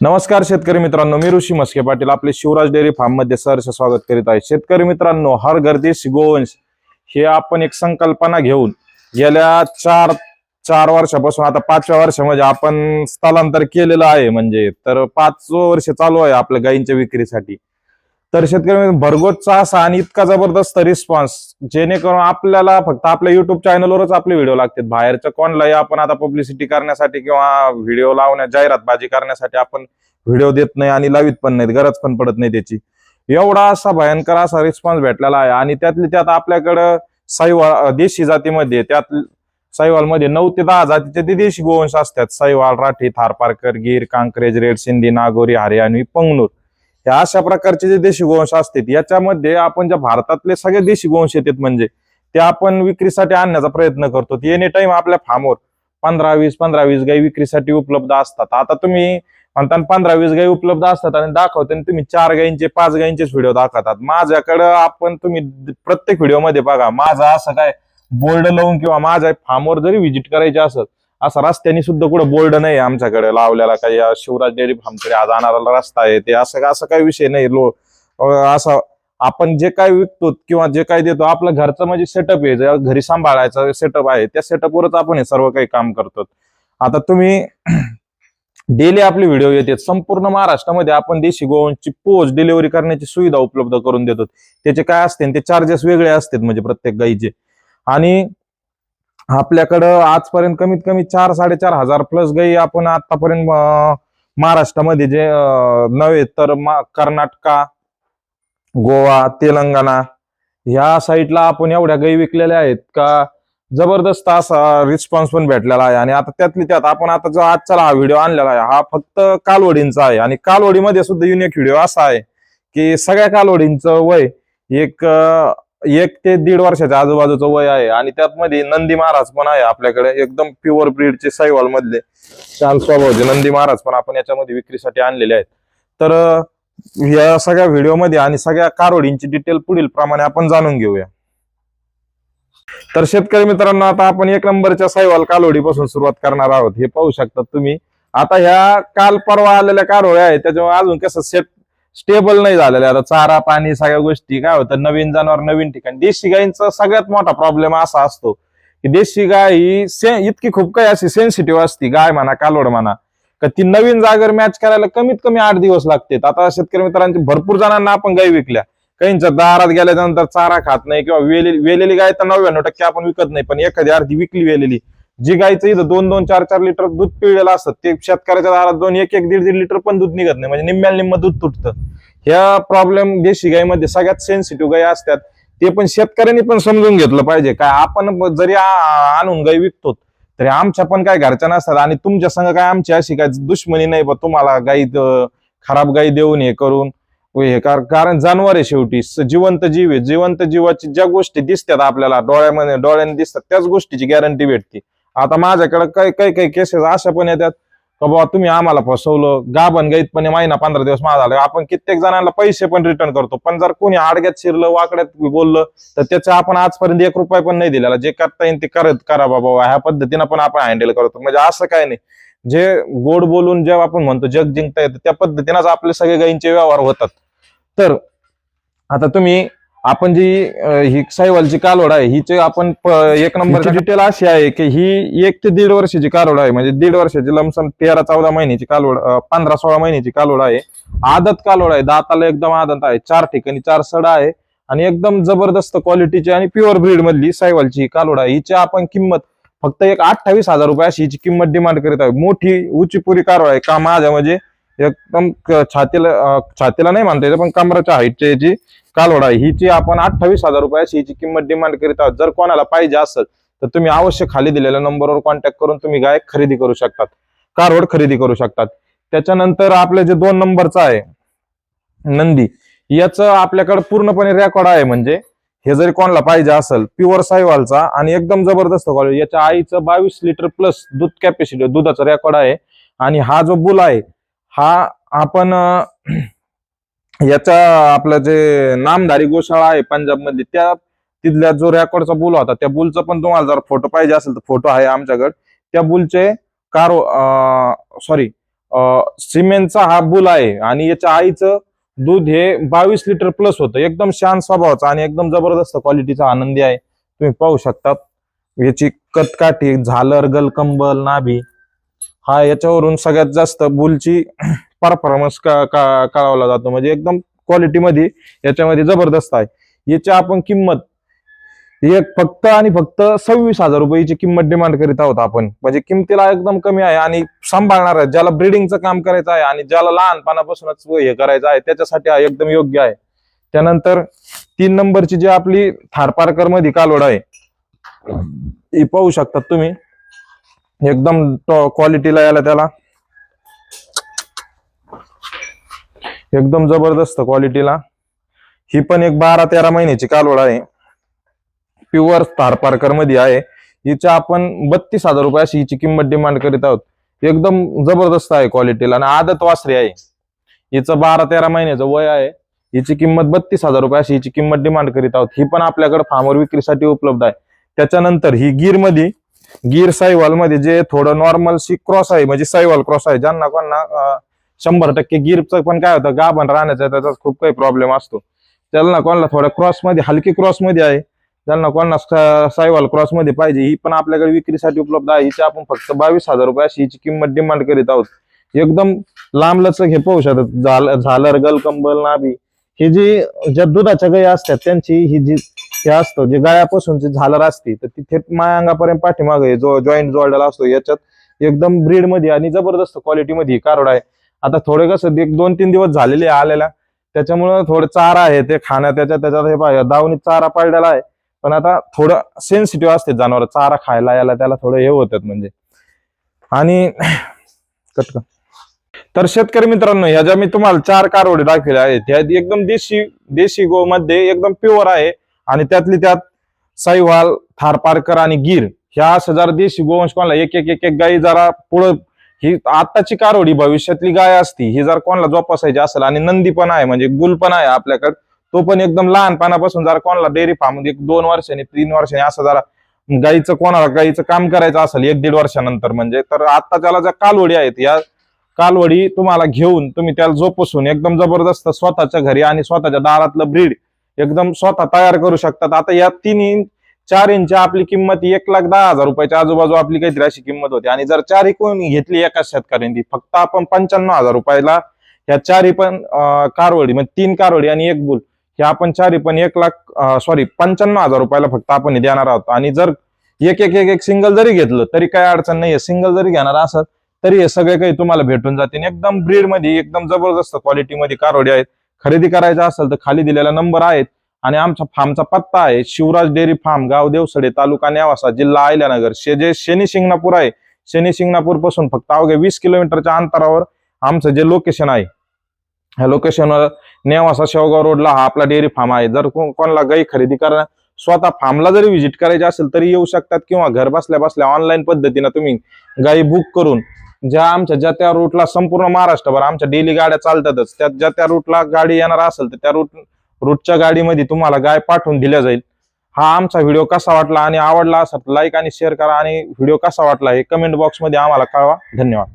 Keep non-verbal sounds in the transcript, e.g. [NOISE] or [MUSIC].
नमस्कार शेतकरी मित्रांनो मी ऋषी मस्के पाटील आपले शिवराज डेअरी फार्ममध्ये सहर्ष स्वागत करीत आहे. शेतकरी मित्रांनो हर गर्दीश गोवंश हे आपण एक संकल्पना घेऊन गेल्या चार चार वर्षापासून आता पाचव्या वर्षामध्ये आपण स्थलांतर केलेलं आहे. म्हणजे तर पाच वर्ष चालू आहे आपल्या गायींच्या विक्रीसाठी. तर शेतकरी भरगोतचा असा आणि इतका जबरदस्त रिस्पॉन्स जेणेकरून आपल्याला फक्त आपल्या युट्यूब चॅनलवरच आपले व्हिडिओ लागतात. बाहेरच्या कोणलाही आपण आता पब्लिसिटी करण्यासाठी किंवा व्हिडिओ लावण्या जाहिरातबाजी करण्यासाठी आपण व्हिडिओ देत नाही आणि लावित पण नाहीत गरज पण पडत नाही त्याची. एवढा असा भयंकर असा रिस्पॉन्स भेटलेला आहे. आणि त्यातली त्यात आपल्याकडं साईवाल देशी जातीमध्ये त्यात साईवालमध्ये नऊ ते दहा जातीचे ते देशी गोवंश असतात. साईवाल राठी थारपारकर गीर कांक्रेज रेड सिंधी नागोरी हरियाणवी पंगनूर. ह्या अशा प्रकारचे जे देशी गोवंश असतात याच्यामध्ये आपण ज्या भारतातले सगळे देशी गोवंश येतात म्हणजे ते आपण विक्रीसाठी आणण्याचा प्रयत्न करतो. एनी टाइम आपल्या फार्मवर पंधरा वीस पंधरा वीस गाई विक्रीसाठी उपलब्ध असतात. आता तुम्ही म्हणता पंधरा वीस गाई उपलब्ध असतात आणि दाखवते आणि तुम्ही चार गायींचे पाच गायींचेच व्हिडिओ दाखवतात. माझ्याकडं आपण तुम्ही प्रत्येक व्हिडिओमध्ये बघा माझा असं काय बोर्ड लावून किंवा माझ्या फार्मवर जरी व्हिजिट करायचे असत असा रस्त्याने सुद्धा कुठं बोर्ड नाही आमच्याकडे लावलेला काही. शिवराज डेअरी फार्मकडे आज जाणारा रस्ता आहे ते. असं असा काही विषय नाही. लो असा आपण जे काय विकतो किंवा जे काय देतो आपलं घरचं म्हणजे सेटअप आहे. घरी सांभाळायचं सेटअप आहे त्या सेटअपवरच आपण हे सर्व काही काम करतो. आता तुम्ही [CLEARS THROAT] डेली आपले व्हिडिओ येतात संपूर्ण महाराष्ट्रामध्ये आपण देशी गोवांची पोच डिलिव्हरी करण्याची सुविधा उपलब्ध करून देतो. त्याचे काय असते ते चार्जेस वेगळे असतात म्हणजे प्रत्येक गाईचे. आणि आपल्याकडं आजपर्यंत कमीत कमी चार साडेचार हजार प्लस गाई आपण आतापर्यंत महाराष्ट्रामध्ये जे नव्हे तर कर्नाटका गोवा तेलंगणा ह्या साईडला आपण एवढ्या गाई विकलेल्या आहेत का जबरदस्त असा रिस्पॉन्स पण भेटलेला आहे. आणि आता त्यातली त्यात आपण आता जो आजचा हा व्हिडिओ आणलेला आहे हा फक्त कालवडींचा आहे. आणि कालवडीमध्ये सुद्धा युनिक व्हिडिओ असा आहे की सगळ्या कालवडींचं वय एक एक ते दीड वर्षाच्या आजूबाजूचं वय आहे आणि त्यात मध्ये नंदी महाराज पण आहे आपल्याकडे. एकदम प्युअर ब्रीडचे साईवाल मधले छान स्वभावचे नंदी महाराज पण आपण याच्यामध्ये विक्रीसाठी आणलेले आहेत. तर या सगळ्या व्हिडिओमध्ये आणि सगळ्या कारोडींची डिटेल पुढील प्रमाणे आपण जाणून घेऊया. तर शेतकरी मित्रांनो आता आपण एक नंबरच्या साईवाल कालोडीपासून सुरुवात करणार आहोत. हे पाहू शकता तुम्ही. आता ह्या काल परवा आलेल्या कारोळ्या आहेत त्याच्यामुळे अजून कसं सेट स्टेबल नाही झालेल्या आता चारा पाणी सगळ्या गोष्टी काय होतं? नवीन जनावर नवीन ठिकाण. देशी गायींचा सगळ्यात मोठा प्रॉब्लेम असा असतो की देशी गाय ही से- इतकी खूप काही अशी सेन्सिटिव्ह असती. गाय म्हणा कालोड म्हणा का ती नवीन जागेवर मॅच करायला कमीत कमी आठ दिवस लागतात. आता शेतकरी मित्रांचे भरपूर जणांना आपण गाय विकल्या. काहींच्या दारात गेल्यानंतर चारा खात नाही किंवा वेलेली वेलेली गाय तर नव्याण्णव टक्के आपण विकत नाही पण एखादी अर्धी विकली वेलेली. जी गायचं इथं दोन दोन चार चार लिटर दूध पिळलेलं असतं ते शेतकऱ्याच्या दारात दोन एक एक दीड दीड लिटर पण दूध निघत नाही. म्हणजे निम्म्याला निम्म दूध तुटतं. ह्या प्रॉब्लेम देशी गायमध्ये सगळ्यात सेन्सिटिव्ह गाय असतात. ते पण शेतकऱ्यांनी पण समजून घेतलं पाहिजे. काय आपण जरी आणून गाय विकतो तरी आमच्या पण काय घरच्या नसतात आणि तुमच्या संग काय आमची अशी काय दुश्मनी नाही बा तुम्हाला गाई खराब गाई देऊन हे करून हे कारण जानवर आहे शेवटी. जिवंत जीव आहे. जिवंत जीवाची ज्या गोष्टी दिसतात आपल्याला डोळ्यामध्ये डोळ्याने दिसतात त्याच गोष्टीची गॅरंटी भेटते. आता माझ्याकडे काही काही काही केसेस अशा पण येतात. का बाबा तुम्ही आम्हाला फसवलं गाभण गैतपणे महिना पंधरा दिवस माझा आपण कित्येक जणांना पैसे पण रिटर्न करतो. पण जर कोणी आडग्यात शिरलं वाकड्यात बोललं तर त्याचं आपण आजपर्यंत एक रुपये पण नाही दिलेला. जे करता येईल ते करत करा बाबा. ह्या पद्धतीनं पण आपण हँडल करतो. म्हणजे असं काय नाही. जे गोड बोलून जेव्हा आपण म्हणतो जग जिंकता येतं त्या पद्धतीनंच आपले सगळे गायींचे व्यवहार होतात. तर आता तुम्ही आपण जी ही साईवालची कालोड आहे हिचे आपण एक नंबरची डिटेल अशी आहे की ही एक ते दीड वर्षाची कालोड आहे. म्हणजे दीड वर्षाची लमसम तेरा चौदा महिन्याची कालोड पंधरा सोळा महिन्याची कालोड आहे. आदत कालोड आहे. दाताला एकदम आदत आहे. चार ठिकाणी चार सडा आहे. आणि एकदम जबरदस्त क्वालिटीची आणि प्युअर ब्रीड मधली साईवालची कालोड आहे. हिची आपण किंमत फक्त एक अठ्ठावीस हजार रुपये अशी हिची किंमत डिमांड करीत आहे. मोठी उचीपुरी कारोड आहे का माझ्या म्हणजे एकदम छातीला छातीला नाही म्हणता येतं पण कमराच्या हाईटची याची कालवड आहे हिची आपण अठ्ठावीस हजार रुपयाची हिची किंमत डिमांड करीत आहोत. जर कोणाला पाहिजे असेल तर तुम्ही अवश्य खाली दिलेल्या नंबरवर कॉन्टॅक्ट करून तुम्ही गाय खरेदी करू शकतात कारवड खरेदी करू शकतात. त्याच्यानंतर आपले जे दोन नंबरचा आहे नंदी याचं आपल्याकडे पूर्णपणे रेकॉर्ड आहे म्हणजे हे जरी कोणाला पाहिजे असेल प्युअर साईवालचा आणि एकदम जबरदस्त क्वालिटी याच्या आईचं बावीस लिटर प्लस दूध कॅपॅसिटी दुधाचा रेकॉर्ड आहे. आणि हा जो बुल आहे हा आपण [CLEARS THROAT] याचा आपलं जे नामधारी गोशाळा आहे पंजाब त्या तिथल्या जो रेकॉर्डचा बुल होता त्या बुलचा पण तुम्हाला जर फोटो पाहिजे असेल तर फोटो आहे आमच्याकडे. त्या बुलचे कार सॉरी सिमेंटचा हा बुल आहे आणि याच्या आईचं दूध हे बावीस लिटर प्लस होतं. एकदम शांत स्वभावाचं आणि एकदम जबरदस्त क्वालिटीचा आनंदी आहे. तुम्ही पाहू शकता याची कतकाठी झालर गलकंबल नाभी हा याच्यावरून सगळ्यात जास्त बुलची [CLEARS THROAT] परफॉर्मन्स कळवला जातो. म्हणजे एकदम क्वालिटीमध्ये याच्यामध्ये जबरदस्त आहे. याची आपण किंमत एक फक्त आणि फक्त सव्वीस हजार रुपयाची किंमत डिमांड करीत आहोत आपण. म्हणजे किमतीला एकदम कमी आहे आणि सांभाळणार आहे. ज्याला ब्रिडिंगचं काम करायचं आहे आणि ज्याला लहानपणापासूनच हे करायचं आहे त्याच्यासाठी हा एकदम योग्य आहे. त्यानंतर तीन नंबरची जी आपली थारपारकरमध्ये कालवड आहे ही पाहू शकतात तुम्ही. एकदम क्वालिटीला याला त्याला. एकदम जबरदस्त क्वालिटीला ही पण एक बारा तेरा महिन्याची कालवड आहे. प्युअर थारपारकरमध्ये आहे. हिच्या आपण बत्तीस हजार रुपये अशी हिची किंमत डिमांड करीत आहोत. एकदम जबरदस्त आहे क्वालिटीला आणि आदत वासरी आहे. हिचं बारा तेरा महिन्याचं वय आहे. हिची किंमत बत्तीस हजार रुपये अशी हिची किंमत डिमांड करीत आहोत. ही पण आपल्याकडे फार्मर विक्रीसाठी उपलब्ध आहे. त्याच्यानंतर ही गिरमध्ये गिर साईवाल मध्ये जे थोडं नॉर्मल सी क्रॉस आहे म्हणजे साईवाल क्रॉस आहे ज्यांना कोणा शंभर टक्के गिरचं पण काय होतं गाभण राहण्याचा त्याचा खूप काही प्रॉब्लेम असतो. त्याला कोणाला थोड्या क्रॉसमध्ये हलकी क्रॉसमध्ये आहे ज्यांना कोणाला साईवाल क्रॉसमध्ये पाहिजे ही पण आपल्याकडे विक्रीसाठी उपलब्ध आहे हिची आपण फक्त बावीस हजार रुपये अशी हिची किंमत डिमांड करीत आहोत. एकदम लांब लचक हे पाहू शकतात झालर झालर गलकंबल नाभी ही जी ज्या दुधाच्या गायी असतात त्यांची ही जी हे असतं जे गायापासूनची झालर असते तर ती थेट मायांगापर्यंत पाठीमागे जो जॉईंट जोडलेला असतो याच्यात एकदम ब्रीडमध्ये आणि जबरदस्त क्वालिटी मध्ये कारोड आहे. आता थोडे कसं एक दोन तीन दिवस झालेले आहे आलेला. त्याच्यामुळं थोडं चारा आहे ते खाण्या त्याच्यात त्याच्यात हे पाहिजे चारा पडलेला आहे. पण आता थोडं सेन्सिटिव्ह असते जनावर चारा खायला याला त्याला थोडं हे होतात म्हणजे. आणि [CLEARS THROAT] कट तर शेतकरी मित्रांनो ह्या ज्या मी तुम्हाला चार कारवडे दाखवल्या आहेत. ह्या एकदम देशी देशी गो मध्ये एकदम प्युअर आहे. आणि त्यातली त्यात साईवाल थारपारकर आणि गिर ह्या असं जरा देशी गोवंश कोणाला एक एक एक एक गाई जरा पुढं ही आत्ताची कारोडी भविष्यातली गाय असती ही जर कोणाला जोपासायची असेल आणि नंदी पण आहे म्हणजे गुल पण आहे आपल्याकडे तो पण एकदम लहानपणापासून जरा कोणाला डेअरी फार्म एक दोन वर्षांनी तीन वर्षांनी असं जरा गाईचं कोणाला गाईचं काम करायचं असेल एक दीड वर्षानंतर म्हणजे तर आता त्याला ज्या कालवडी आहेत या कालवडी तुम्हाला घेऊन तुम्ही त्याला जोपासून एकदम जबरदस्त स्वतःच्या घरी आणि स्वतःच्या दारातलं ब्रीड एकदम स्वतः तयार करू शकतात. आता या तीन इंच चार इंच आपली किंमत एक लाख दहा हजार रुपयाच्या आजूबाजू आपली काहीतरी अशी किंमत होती. आणि जर चार कोण घेतली एकाच शेतकऱ्यांनी फक्त आपण पंच्याण्णव हजार रुपयाला ह्या चारही पण कारवडी म्हणजे तीन कारवडी आणि एक बुल हे आपण चारही पण एक लाख सॉरी पंच्याण्णव हजार रुपयाला फक्त आपण देणार आहोत. आणि जर एक एक एक एक सिंगल जरी घेतलं तरी काही अडचण नाही सिंगल जरी घेणार असत तरी हे सगळे काही तुम्हाला भेटून जातील. एकदम ब्रीडमध्ये एकदम जबरदस्त क्वालिटी मध्ये कारवडी आहेत. खरेदी करायचा असेल तर खाली दिलेला नंबर आहेत आणि आमचा फार्मचा पत्ता आहे. शिवराज डेअरी फार्म गाव देवसडे तालुका न्यावासा जिल्हा आयल्यानगर शे जे शनी शिंगणापूर आहे शनी शिंगणापूरपासून फक्त अवघ्या वीस किलोमीटरच्या अंतरावर आमचं जे लोकेशन आहे ह्या लोकेशनवर नेवासा शेवगाव रोडला हा आपला डेअरी फार्म आहे. जर कोणाला गाई खरेदी करा स्वतः फार्मला जरी व्हिजिट करायची असेल तरी येऊ शकतात किंवा घर बसल्या बसल्या ऑनलाईन पद्धतीनं तुम्ही गाई बुक करून ज्या आमच्या ज्या त्या रूटला संपूर्ण महाराष्ट्रभर आमच्या डेली गाड्या चालतातच त्या ज्या त्या रूटला गाडी येणार असेल तर त्या रूट रूटच्या गाडीमध्ये तुम्हाला गाय पाठवून दिल्या जाईल. हा आमचा व्हिडिओ कसा वाटला आणि आवडला असेल लाईक आणि शेअर करा आणि व्हिडिओ कसा वाटला हे कमेंट बॉक्समध्ये आम्हाला कळवा. धन्यवाद.